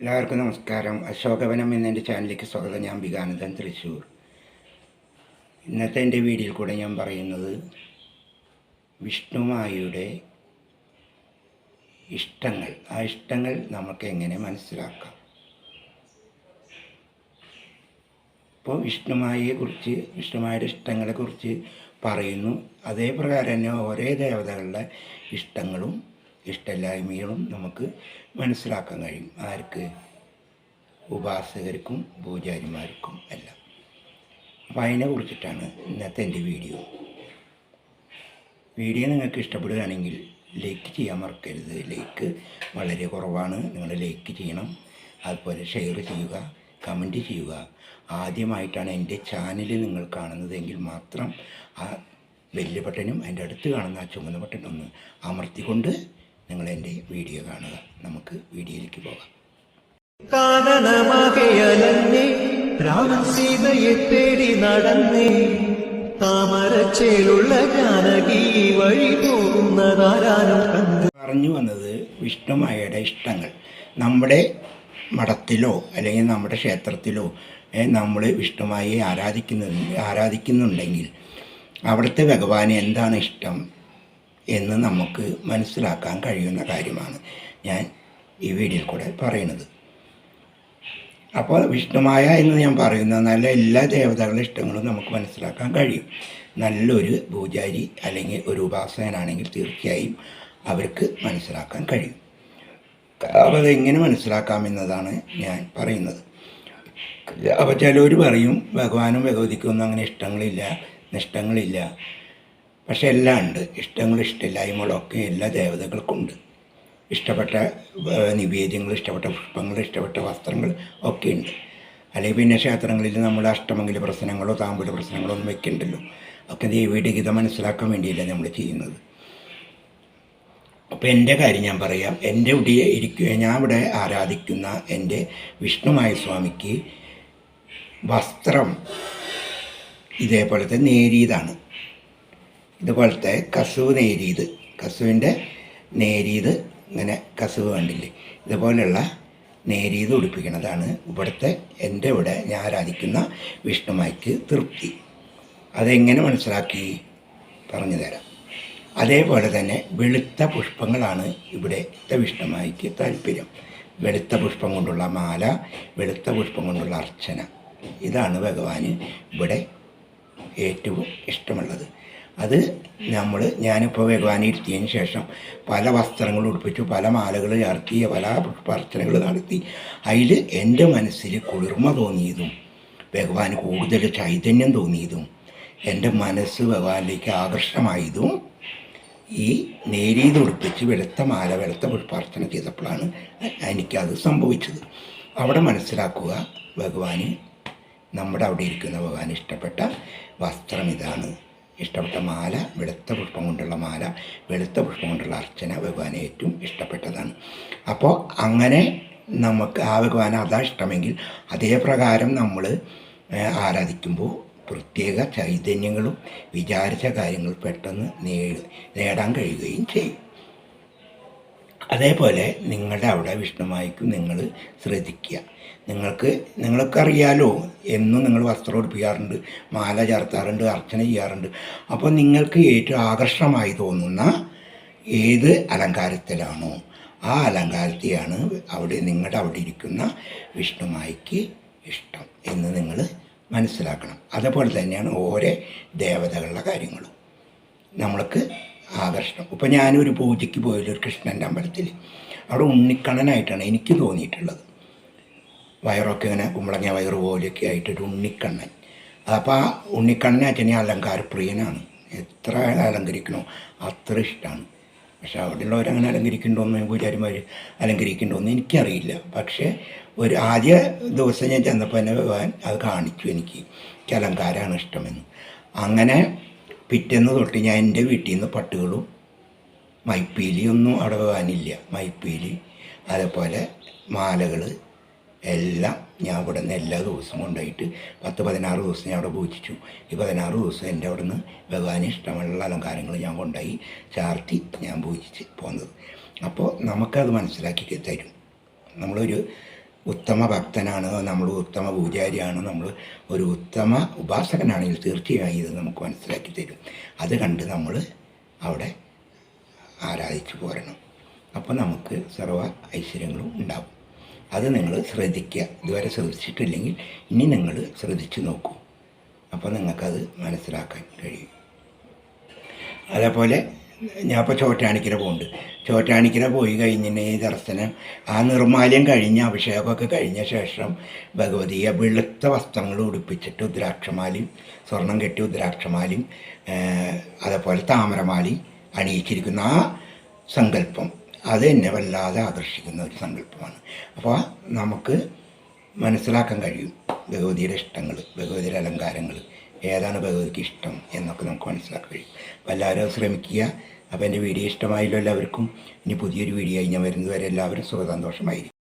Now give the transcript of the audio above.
എല്ലാവർക്കും നമസ്കാരം. അശോകവനം എന്ന എന്നെന്റെ ചാനലിലേക്ക് സ്വാഗതം. ഞാൻ ബികാനന്ദൻ തൃശ്ശൂർ. ഇന്നത്തെ എന്റെ വീഡിയോയിൽ കൂടെ ഞാൻ പറയുന്നത് വിഷ്ണുമായിയുടെ ഇഷ്ടങ്ങൾ. ആ ഇഷ്ടങ്ങൾ നമുക്ക് എങ്ങനെ മനസ്സിലാക്കാം? ഇപ്പോൾ വിഷ്ണുമായയെക്കുറിച്ച് വിഷ്ണുമായയുടെ ഇഷ്ടങ്ങളെക്കുറിച്ച് പറയുന്നു. അതേപ്രകാരം തന്നെ ഒരേ ദേവതകളുടെ ഇഷ്ടങ്ങളും ഇഷ്ടമില്ലായ്മകളും നമുക്ക് മനസ്സിലാക്കാൻ കഴിയും. ആർക്ക്? ഉപാസകർക്കും പൂജാരിമാർക്കും എല്ലാം. അപ്പോൾ അതിനെ കുറിച്ചിട്ടാണ് ഇന്നത്തെ എന്റെ വീഡിയോ. വീഡിയോ നിങ്ങൾക്ക് ഇഷ്ടപ്പെടുകയാണെങ്കിൽ ലൈക്ക് ചെയ്യാൻ മറക്കരുത്. ലൈക്ക് വളരെ കുറവാണ്. നിങ്ങൾ ലൈക്ക് ചെയ്യണം. അതുപോലെ ഷെയർ ചെയ്യുക കമന്റ് ചെയ്യുക. ആദ്യമായിട്ടാണ് എന്റെ ചാനൽ നിങ്ങൾ കാണുന്നതെങ്കിൽ മാത്രം ആ വലിയ ബട്ടനും അതിന്റെ അടുത്ത് കാണുന്ന ആ ചുമന്ന ബട്ടൺ ഒന്ന് അമർത്തിക്കൊണ്ട് നിങ്ങൾ എന്റെ വീഡിയോ കാണുക. നമുക്ക് വീഡിയോയിലേക്ക് പോകാം. രാമൻ സീതയെ തേടി നടന്നേ താമരച്ചേലുള്ള ജാനകി വഴി പോകുന്നതാരാനും കണ്ടു. പറഞ്ഞു വന്നത് വിഷ്ണുമായയുടെ ഇഷ്ടങ്ങൾ. നമ്മുടെ മഠത്തിലോ അല്ലെങ്കിൽ നമ്മുടെ ക്ഷേത്രത്തിലോ നമ്മൾ വിഷ്ണുമായെ ആരാധിക്കുന്ന ആരാധിക്കുന്നുണ്ടെങ്കിൽ അവിടുത്തെ ഭഗവാന് എന്താണ് ഇഷ്ടം? എന്ന് നമുക്ക് മനസ്സിലാക്കാൻ കഴിയുന്ന കാര്യമാണ് ഞാൻ ഈ വീഡിയോയിൽ കൂടെ പറയുന്നത്. അപ്പോൾ വിഷ്ണുമായ എന്ന് ഞാൻ പറയുന്ന നല്ല എല്ലാ ദേവതകളുടെ ഇഷ്ടങ്ങളും നമുക്ക് മനസ്സിലാക്കാൻ കഴിയും. നല്ലൊരു പൂജാരി അല്ലെങ്കിൽ ഒരു ഉപാസകനാണെങ്കിൽ തീർച്ചയായും അവർക്ക് മനസ്സിലാക്കാൻ കഴിയും. അപ്പോൾ അതെങ്ങനെ മനസ്സിലാക്കാമെന്നതാണ് ഞാൻ പറയുന്നത്. അപ്പോൾ ചിലർ പറയും ഭഗവാനും ഭഗവതിക്കൊന്നും അങ്ങനെ ഇഷ്ടങ്ങളില്ല നിഷ്ടങ്ങളില്ല പക്ഷെ എല്ലാം ഉണ്ട്. ഇഷ്ടങ്ങളും ഇഷ്ടമില്ലായ്മകളൊക്കെ എല്ലാ ദേവതകൾക്കുണ്ട്. ഇഷ്ടപ്പെട്ട നിവേദ്യങ്ങൾ ഇഷ്ടപ്പെട്ട പുഷ്പങ്ങൾ ഇഷ്ടപ്പെട്ട വസ്ത്രങ്ങൾ ഒക്കെ ഉണ്ട്. അല്ലെങ്കിൽ പിന്നെ ക്ഷേത്രങ്ങളിൽ നമ്മൾ അഷ്ടമംഗല പ്രശ്നങ്ങളോ താമ്പൂല പ്രശ്നങ്ങളോ ഒന്നും വെക്കണ്ടല്ലോ. ഒക്കെ ദേവിയുടെ ഗീത മനസ്സിലാക്കാൻ വേണ്ടിയല്ല നമ്മൾ ചെയ്യുന്നത്. അപ്പോൾ എന്റെ കാര്യം ഞാൻ പറയാം. എന്റെ ഇവിടെ ഇരിക്കുക ഞാൻ ഇവിടെ ആരാധിക്കുന്ന എന്റെ വിഷ്ണുമായ സ്വാമിക്ക് വസ്ത്രം ഇതേപോലത്തെ നേരിയതാണ്. ഇതുപോലത്തെ കസുവ് നേരിയത് കസുവിന്റെ നേരിയത് ഇങ്ങനെ കസുവ് കണ്ടില്ലേ? ഇതുപോലെയുള്ള നേരിയത് ഉടുപ്പിക്കുന്നതാണ് ഇവിടുത്തെ എന്റെ ഇവിടെ ഞാൻ ആരാധിക്കുന്ന വിഷ്ണുമായിക്ക് തൃപ്തി. അതെങ്ങനെ മനസ്സിലാക്കി? പറഞ്ഞു തരാം. അതേപോലെ തന്നെ വെളുത്ത പുഷ്പങ്ങളാണ് ഇവിടുത്തെ വിഷ്ണുമായിക്ക് താല്പര്യം. വെളുത്ത പുഷ്പം കൊണ്ടുള്ള മാല വെളുത്ത പുഷ്പം കൊണ്ടുള്ള അർച്ചന. ഇതാണ് ഭഗവാന് ഇവിടെ ഏറ്റവും ഇഷ്ടമുള്ളത്. അത് നമ്മൾ ഞാനിപ്പോൾ ഭഗവാനെ ഇരുത്തിയതിന് ശേഷം പല വസ്ത്രങ്ങൾ ഉടുപ്പിച്ചു പല മാലകൾ ചേർത്തി പല പുഷ്പാർച്ചനകൾ നടത്തി. അതിൽ എന്റെ മനസ്സിൽ കുളിർമ തോന്നിയതും ഭഗവാന് കൂടുതൽ ചൈതന്യം തോന്നിയതും എന്റെ മനസ്സ് ഭഗവാനിലേക്ക് ആകർഷമായതും ഈ നേരീത് ഉടുപ്പിച്ച് വെളുത്ത മാല വെളുത്ത പുഷ്പാർച്ചന ചെയ്തപ്പോഴാണ് എനിക്കത് സംഭവിച്ചത്. അവിടെ മനസ്സിലാക്കുക ഭഗവാന് നമ്മുടെ അവിടെ ഇരിക്കുന്ന ഭഗവാൻ ഇഷ്ടപ്പെട്ട വസ്ത്രം ഇതാണ്. ഇഷ്ടപ്പെട്ട മാല വെളുത്ത പുഷ്പം കൊണ്ടുള്ള മാല വെളുത്ത പുഷ്പം കൊണ്ടുള്ള അർച്ചന ഭഗവാന് ഏറ്റവും ഇഷ്ടപ്പെട്ടതാണ്. അപ്പോൾ അങ്ങനെ നമുക്ക് ആ ഭഗവാൻ അതാ ഇഷ്ടമെങ്കിൽ അതേപ്രകാരം നമ്മൾ ആരാധിക്കുമ്പോൾ പ്രത്യേക ചൈതന്യങ്ങളും വിചാരിച്ച കാര്യങ്ങൾ പെട്ടെന്ന് നേടാൻ കഴിയുകയും ചെയ്യും. അതേപോലെ നിങ്ങളുടെ അവിടെ വിഷ്ണുമായിക്കും നിങ്ങൾ ശ്രദ്ധിക്കുക. നിങ്ങൾക്ക് നിങ്ങൾക്കറിയാലോ എന്നും നിങ്ങൾ വസ്ത്രം ഉടുപ്പിക്കാറുണ്ട് മാല ചേർത്താറുണ്ട് അർച്ചന ചെയ്യാറുണ്ട്. അപ്പോൾ നിങ്ങൾക്ക് ഏറ്റവും ആകർഷണമായി തോന്നുന്ന ഏത് അലങ്കാരത്തിലാണോ ആ അലങ്കാരത്തെയാണ് അവിടെ നിങ്ങളുടെ അവിടെ ഇരിക്കുന്ന വിഷ്ണുമായിക്ക് ഇഷ്ടം എന്ന് നിങ്ങൾ മനസ്സിലാക്കണം. അതുപോലെ തന്നെയാണ് ഓരോ ദേവതകളുടെ കാര്യങ്ങളും. നമ്മൾക്ക് ആകർഷണം ഇപ്പോൾ ഞാനൊരു പൂജയ്ക്ക് പോയൊരു കൃഷ്ണന്റെ അമ്പലത്തിൽ അവിടെ ഉണ്ണിക്കണ്ണനായിട്ടാണ് എനിക്ക് തോന്നിയിട്ടുള്ളത്. വയറൊക്കെ ഇങ്ങനെ കുമ്പളങ്ങ വയറ് പോലെയൊക്കെ ആയിട്ടൊരു ഉണ്ണിക്കണ്ണൻ. അപ്പോൾ ആ ഉണ്ണിക്കണ്ണൻ അച്ഛനെ അലങ്കാരപ്രിയനാണ്. എത്ര അലങ്കരിക്കണോ അത്ര ഇഷ്ടമാണ് പക്ഷെ അവിടെയുള്ളവരങ്ങനെ അലങ്കരിക്കണ്ടോന്ന് പൂജാരിമാർ അലങ്കരിക്കണ്ടോന്ന് എനിക്കറിയില്ല. പക്ഷേ ഒരു ആദ്യ ദിവസം ഞാൻ ചെന്നപ്പോൾ തന്നെ ഭഗവാൻ അത് കാണിച്ചു എനിക്ക്. എനിക്ക് അലങ്കാരമാണ് ഇഷ്ടമെന്ന്. അങ്ങനെ പിറ്റേന്ന് തൊട്ട് ഞാൻ എന്റെ വീട്ടിൽ നിന്ന് പട്ടുകളും മൈപ്പീലി ഒന്നും അവിടെ പോകാനില്ല. മൈപ്പീലി അതേപോലെ മാലകൾ എല്ലാം ഞാൻ ഇവിടെ നിന്ന് എല്ലാ ദിവസവും കൊണ്ടുപോയിട്ട് പത്ത് പതിനാറ് ദിവസം ഞാൻ അവിടെ പൂജിച്ചു. ഈ പതിനാറ് ദിവസം എന്റെ അവിടെ നിന്ന് ഭഗവാന് ഇഷ്ടമുള്ള അലങ്കാരങ്ങൾ ഞാൻ കൊണ്ടുപോയി ചാർത്തി ഞാൻ പൂജിച്ച് പോകുന്നത് അപ്പോൾ നമുക്കത് മനസ്സിലാക്കി തരും. നമ്മളൊരു ഉത്തമ ഭക്തനാണ് നമ്മൾ ഉത്തമ പൂജാരിയാണ് നമ്മൾ ഒരു ഉത്തമ ഉപാസകനാണെങ്കിൽ തീർച്ചയായും ഇത് നമുക്ക് മനസ്സിലാക്കി തരും. അത് കണ്ട് നമ്മൾ അവിടെ ആരാധിച്ചു പോരണം. അപ്പോൾ നമുക്ക് സർവ ഐശ്വര്യങ്ങളും ഉണ്ടാവും. അത് നിങ്ങൾ ശ്രദ്ധിക്കുക. ഇതുവരെ ശ്രദ്ധിച്ചിട്ടില്ലെങ്കിൽ ഇനി നിങ്ങൾ ശ്രദ്ധിച്ചു നോക്കൂ. അപ്പോൾ നിങ്ങൾക്കത് മനസ്സിലാക്കാൻ കഴിയും. അതേപോലെ ഞാൻ ഇപ്പോൾ ചോറ്റാണിക്കര പോകുന്നുണ്ട് ചോറ്റാണിക്കര പോയി കഴിഞ്ഞിട്ട് ഈ ദർശനം ആ നിർമാല്യം കഴിഞ്ഞ അഭിഷേകമൊക്കെ കഴിഞ്ഞ ശേഷം ഭഗവതിയെ വെളുത്ത വസ്ത്രങ്ങൾ ഉടുപ്പിച്ചിട്ട് ഉദ്രാക്ഷമാലയും സ്വർണം കെട്ടി ഉദ്രാക്ഷമാലയും അതേപോലെ താമരമാലി അണിയിച്ചിരിക്കുന്ന ആ സങ്കല്പം. അത് എന്നെ വല്ലാതെ ആകർഷിക്കുന്ന ഒരു സങ്കല്പമാണ്. അപ്പോൾ നമുക്ക് മനസ്സിലാക്കാൻ കഴിയും. ഭഗവതിയുടെ ഇഷ്ടങ്ങൾ ഭഗവതിയുടെ അലങ്കാരങ്ങൾ ഏതാണ് ഭഗവതിക്ക് ഇഷ്ടം എന്നൊക്കെ നമുക്ക് മനസ്സിലാക്കാൻ കഴിയും. അപ്പോൾ എല്ലാവരും ശ്രമിക്കുക. അപ്പോൾ എന്റെ വീഡിയോ ഇഷ്ടമായല്ലോ എല്ലാവർക്കും. ഇനി പുതിയൊരു വീഡിയോ ആയി ഞാൻ വരുന്നതുവരെ എല്ലാവരും സുഖസന്തോഷമായിരിക്കും.